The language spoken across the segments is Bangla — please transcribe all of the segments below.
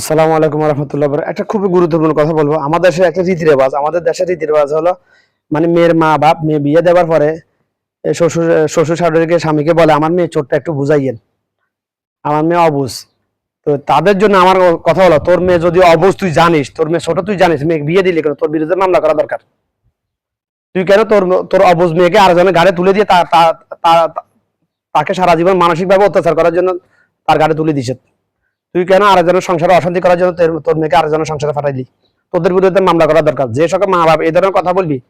আসসালামু আলাইকুম রহমতুল্লাহ একটা খুবই গুরুত্বপূর্ণ কথা বলব। আমাদের দেশে একটা রীতি রেওয়াজ আমাদের দেশের রীতি রেওয়াজ হলো মানে মেয়ের মা বাপ মেয়ে বিয়ে দেওয়ার পরে শ্বশুর শ্বশুর শাশুড়িকে, স্বামীকে বলে, আমার মেয়ে চোটটা একটু বুঝাইয়েন। আমার মেয়ে অবুঝ। তো তাদের জন্য আমার কথা হলো, তোর মেয়ে যদি অবুজ তুই জানিস, তোর মেয়ে ছোট, তুই জানিস, মেয়ে বিয়ে দিলি কেন? তোর বিরুদ্ধে মামলা করা দরকার। তুই কেন তোর তোর অবুজ মেয়েকে আর আরেকজনের গাড়ি তুলে দিয়ে তাকে সারা জীবন মানসিকভাবে অত্যাচার করার জন্য তার গাড়ি তুলে দিছে তুই কেন আরেকজনের সংসারে অশান্তি করার জন্য তোর- মেয়েকে আরেকজনের সংসারে ফাটাইলি তোদের বিরুদ্ধে মামলা করা দরকার। যে সকল মা বাপ এই ধরনের কথা বলবি,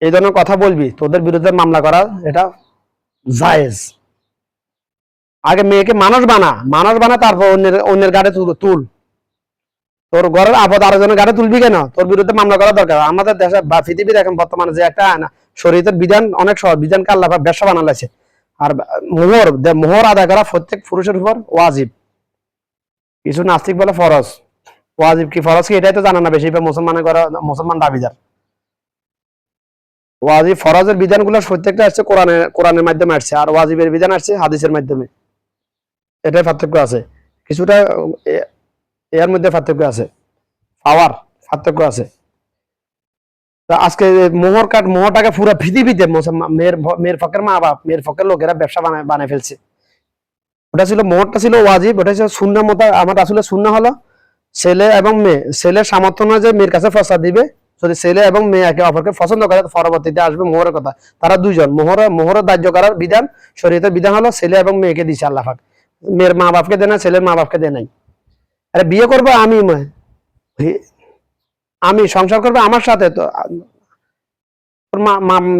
এই ধরনের কথা বলবি, তোদের বিরুদ্ধে মামলা করা এটা জায়েজ। আগে মেয়েকে মানুষ বানা মানুষ বানা, তারপর অন্যের অন্যের গাড়ি তুল তোর ঘরের আপদ আরেকজনের গাড়ি তুলবি কেন? তোর বিরুদ্ধে মামলা করা দরকার। আমাদের দেশে বা পৃথিবীর এখন বর্তমানে যে একটা শরীরের বিধান অনেক সহজ। বিধানকে আল্লাহ ব্যবসা বানালাইছে আর মোহর মোহর আদায় করা প্রত্যেক পুরুষের উপর ওয়াজিব। কিছু নাস্তিক বলে ফরজ। ওয়াজিব কি ফরজ কি এটাই তো জানে না, বেশিরভাগ মুসলমানের করা মুসলমান দাবিদার। ওয়াজিব ফরজের বিধানগুলো প্রত্যেকটা আসছে কোরআনের কোরআনের মাধ্যমে আসছে, আর ওয়াজিবের বিধান আসছে হাদিসের মাধ্যমে। এটাই পার্থক্য আছে। কিছুটা এর মধ্যে পার্থক্য আছে। পাওয়ার পার্থক্য আছে। আজকে মোহর কাট মোহরটাকে পুরো পৃথিবীতে মেয়ের মেয়ের ফকের মা বাপ, মেয়ের ফকের লোকেরা ব্যবসা বানায় বানায় ফেলছে। ওটা ছিল, মোহরটা ছিল ওয়াজিব, ওটা ছিল শূন্য মতো, আমার আসলে শূন্য হলো। ছেলে এবং মেয়ে, ছেলের সামর্থ্য নয় যে মেয়ের কাছে ফসা দিবে, যদি ছেলে এবং মেয়ে একে অপরকে পছন্দ করে, পরবর্তীতে আসবে মোহরের কথা। তারা দুইজন, মোহর মোহরের দাহ্য করার বিধান, শরীয়তের বিধান হলো ছেলে এবং মেয়েকে দিছে আল্লাহ মেয়ের মা বাপকে দেয় না ছেলের মা বাপকে দেয় নাই। আরে বিয়ে করব আমি আমি সংসার করবে আমার সাথে তো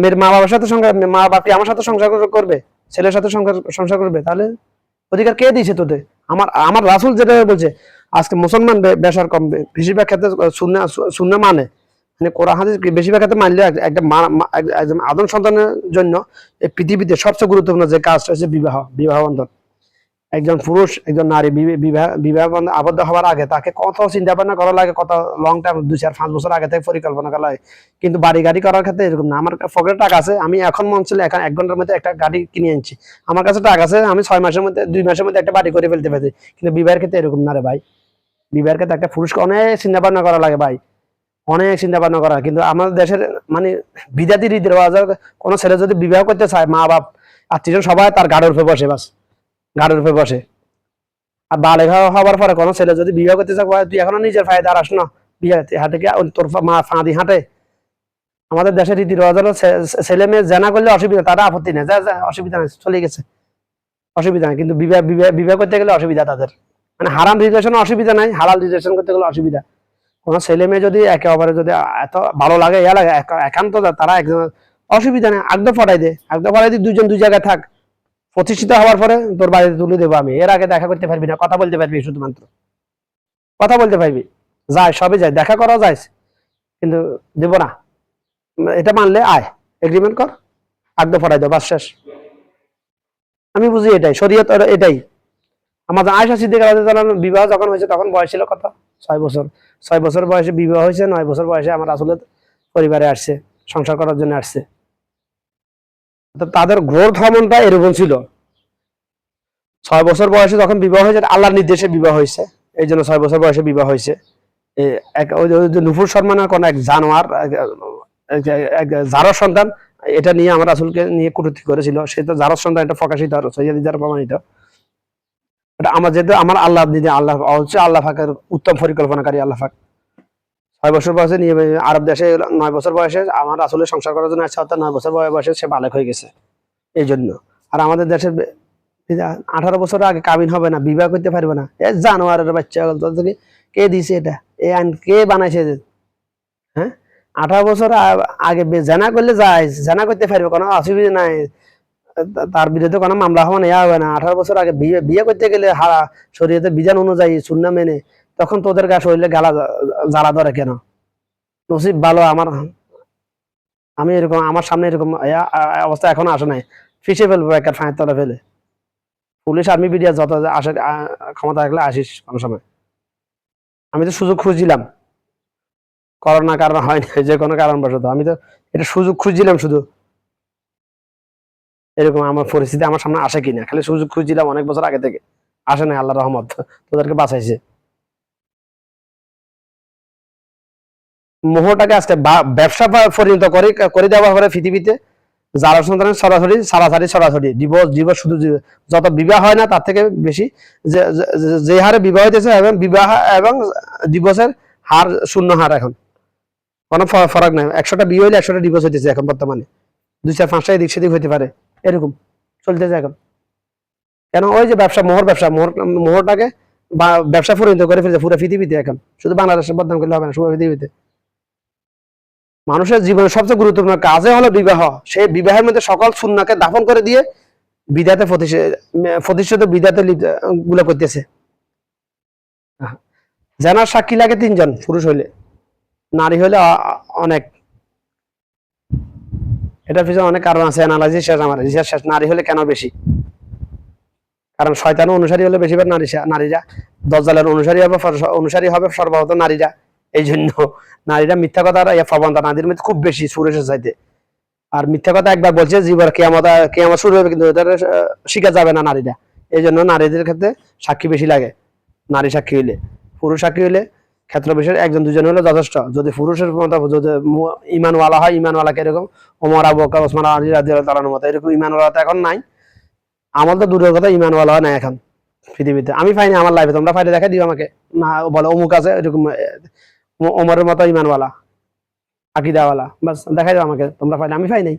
মেয়ের মা বাবার সাথে সংসার মা বাপি আমার সাথে সংসার করবে ছেলের সাথে সংসার সংসার করবে? তাহলে অধিকার কে দিয়েছে তোদের? আমার আমার রাসুল যেটা বলছে, আজকে মুসলমান বে- বেশার কম বেশিরভাগ ক্ষেত্রে শূন্য শূন্য মানে মানে কোরআন, হাদিস বেশিরভাগ ক্ষেত্রে মানলে একটা একজন আদম সন্তানের জন্য এই পৃথিবীতে সবচেয়ে গুরুত্বপূর্ণ যে কাজটা হচ্ছে বিবাহ বিবাহ বন্ধন। একজন পুরুষ, একজন নারী বিবাহ বিবাহ আবদ্ধ হওয়ার আগে তাকে কত চিন্তা ভাবনা করা লাগে কত লং টাইম দুই চার, পাঁচ বছর আগে থেকে পরিকল্পনা করা লাগে। কিন্তু বাড়ি গাড়ি করার ক্ষেত্রে এরকম না। আমার পকেটে টাকা আছে, আমি এখন মন ছিল এখন এক ঘণ্টার মধ্যে একটা গাড়ি কিনে আনছি। আমার কাছে টাকা আছে, আমি ছয় মাসের মধ্যে দুই মাসের মধ্যে একটা বাড়ি করে ফেলতে পারি কিন্তু বিবাহের ক্ষেত্রে এরকম না রে ভাই। বিবাহের ক্ষেত্রে একটা পুরুষকে অনেক চিন্তা ভাবনা করা লাগে ভাই। অনেক চিন্তা ভাবনা করা। কিন্তু আমাদের দেশের মানে রীতি রেওয়াজ কোনো ছেলে যদি বিবাহ করতে চায় মা বাপ আত্মীয় সবাই তার গাড়ির উপরে বসে বাস। গাড়ির উপরে বসে। আর বালে হওয়ার পরে কোনো ছেলে যদি বিবাহ করতে চায় কয়, তুই এখনও নিজের ফায়দা আস না। বিয়ে হাতে কি তোর মা ফাঁদি হাঁটে। আমাদের দেশের রীতি রেওয়াজ হলো ছেলে মেয়ে জানা করলে অসুবিধা তারা আপত্তি নেই। যা অসুবিধা নেই চলে গেছে। অসুবিধা নেই কিন্তু বিবাহ বিবাহ বিবাহ করতে গেলে অসুবিধা তাদের। মানে হারাম রিলেশন অসুবিধা নাই হালাল রিলেশন করতে গেলে অসুবিধা। কোনো ছেলে মেয়ে যদি একে অপরে যদি এত ভালো লাগে ইয়া লাগে একা- একান্ত তারা একজন অসুবিধা নেই একদম ফটাই দে। একদম ফটাই দিয়ে দুজন দুই জায়গায় থাক। প্রতিষ্ঠিত হওয়ার পরে তোর বাড়িতে তুলে দেবো আমি। এর আগে দেখা করতে পারবি না, কথা বলতে পারবি শুধুমাত্র। কথা বলতে পারবি। যায় সবে যায়, দেখা করা যায়। কিন্তু দেবো না। এটা মানলে আয়। এগ্রিমেন্ট কর। একদম ফটাই দাও, বাস শেষ। আমি বুঝি এটাই, শরীয়ত এটাই। আমাদের আয়সা সিদ্দিক বিবাহ যখন হয়েছে তখন বয়স ছিল কত? ছয় বছর। ছয় বছর বয়সে বিবাহ হয়েছে, নয় বছর বয়সে আমার আসলে পরিবারে আসছে, সংসার করার জন্য আসছে। তাদের গ্রোথ হরমোনটা এরকম ছিল। ছয় বছর বয়সে যখন বিবাহ হয়েছে, আল্লাহর নির্দেশে বিবাহ হয়েছে। এই জন্য ছয় বছর বয়সে বিবাহ হয়েছে। নুপুর শর্মা না কোন এক জানোয়ার, এক- এক সন্তান, এটা নিয়ে আমার রাসুলকে নিয়ে কটূক্তি করেছিল। সে তো জারর সন্তান, এটা প্রকাশিত আর সৈয়দি দ্বারা প্রমাণিত। আমার যেহেতু, আমার আল্লাহ দিদি আল্লাহ হচ্ছে আল্লাহ ফাঁকের উত্তম পরিকল্পনাকারী আল্লাহ ফাঁক ছয় বছর বয়সে নিয়ে আরব দেশে নয় বছর বয়সে আমার আসলে সংসার করার জন্য আসছে অর্থাৎ নয় বছর বয়- বয়সে সে বালেক হয়ে গেছে। এই জন্য। আর আমাদের দেশের আঠারো বছর আগে কাবিন হবে না, বিবাহ করতে পারবে না। এ জানোয়ারের বাচ্চা তোর থেকে কে দিছে এটা? এ আইন কে বানাইছে? হ্যাঁ? আঠারো বছর আগে জানা করলে যায়, জানা করতে পারবে, কোনো অসুবিধা নাই। তার বিরুদ্ধে কোনো মামলা হবে না ইয়া হবে না। আঠারো বছর আগে বিয়ে বিয়ে করতে গেলে হারা শরীয়তে বিধান অনুযায়ী শূন্য মেনে তখন তোদের গা শরীরে গালা জ্বালা ধরে কেন? নসিব ভালো, আমার, আমি এরকম, আমার সামনে এরকম অবস্থা এখনও আসে নাই। ফিসে ফেলব একটা ফাঁয়ের তলে ফেলে। পুলিশ, আর্মি বিডিয়া যত আসে ক্ষমতা রাখলে আসিস কোনো সময়। আমি তো সুযোগ খুঁজছিলাম। করোনা কারণ হয়নি যে কোনো কারণবশত। আমি তো এটা সুযোগ খুঁজছিলাম শুধু। এরকম আমার পরিস্থিতি আমার সামনে আসে কিনা, খালি সুযোগ খুঁজছিলাম অনেক বছর আগে থেকে। আসে নাই আল্লাহ রহমত, তোদেরকে বাঁচাইছে। মোহটাকে আজকে ব্যবসা পরিণত করে করে দেওয়া হবে পৃথিবীতে। যারা সন্তানের সরাসরি, সারাসারি সরাসরি। ডিভোর্স ডিভোর্স শুধু যত বিবাহ হয় না, তার থেকে বেশি যে হারে বিবাহ হইতেছে এবং বিবাহ এবং ডিভোর্সের হার শূন্য হার এখন। কোনো ফারাক নাই। একশোটা বিয়ে হইলে একশোটা ডিভোর্স হইতেছে এখন বর্তমানে। দুই চার পাঁচটা এদিক সেদিক হইতে পারে। এরকম চলতেছে এখন। কেন? ওই যে ব্যবসা, মোহর ব্যবসা। মোহর, মোহরটাকে ব্যবসা পরিণত করে ফেলছে পুরো পৃথিবীতে এখন। শুধু বাংলাদেশের বদনাম করলে হবে না পৃথিবীতে। মানুষের জীবনের সবচেয়ে গুরুত্বপূর্ণ কাজে হলো বিবাহ। সেই বিবাহের মধ্যে সকল সুন্নাকে দাফন করে দিয়ে বিদাতে প্রতিষ্ঠিত বিদাতে গুলো করতেছে। জানার সাক্ষী লাগে তিনজন, পুরুষ হইলে। নারী হইলে অনেক। এটার পিছনে অনেক কারণ আছে অ্যানালাইসিস শেষ আমার রিসার্চ শেষ। নারী হলে কেন বেশি? কারণ শয়তান অনুসারী হলে বেশিরভাগ নারী নারীরা, দজ্জালের অনুসারী হবে অনুসারী হবে সর্বপ্রথম নারীরা। এই জন্য নারীরা মিথ্যা কথা প্রবণতা নারীদের মধ্যে খুব বেশি সুরেশের চাইতে। আর মিথ্যা কথা একবার বলছে, জীবন কেয়ামত কেয়ামত শুরু হবে কিন্তু এটা শিখা যাবে না নারীরা। এই জন্য নারীদের ক্ষেত্রে সাক্ষী বেশি লাগে। নারী সাক্ষী হইলে। পুরুষ সাক্ষী হইলে ক্ষেত্র বিশেষ একজন, দুজন হলে যথেষ্ট। যদি পুরুষের মতো যদি ইমানওয়ালা হয় ইমানওয়ালা কীরকম ওমর, আবু বকর, ওসমান, আলী রাদিয়াল্লাহু তাআলার মতো এরকম ইমানওয়ালা তো এখন নাই। আমার তো দূরের কথা, ইমানওয়ালা হয় না এখন পৃথিবীতে। আমি পাইনি আমার লাইফে তোমরা পাইলে দেখা দিও আমাকে। না, বলে, অমুক আছে এরকম ওমরের মতো ইমানওয়ালা আকিদাওয়ালা। বাস দেখাই দাও আমাকে তোমরা পাইলে আমি পাই নাই।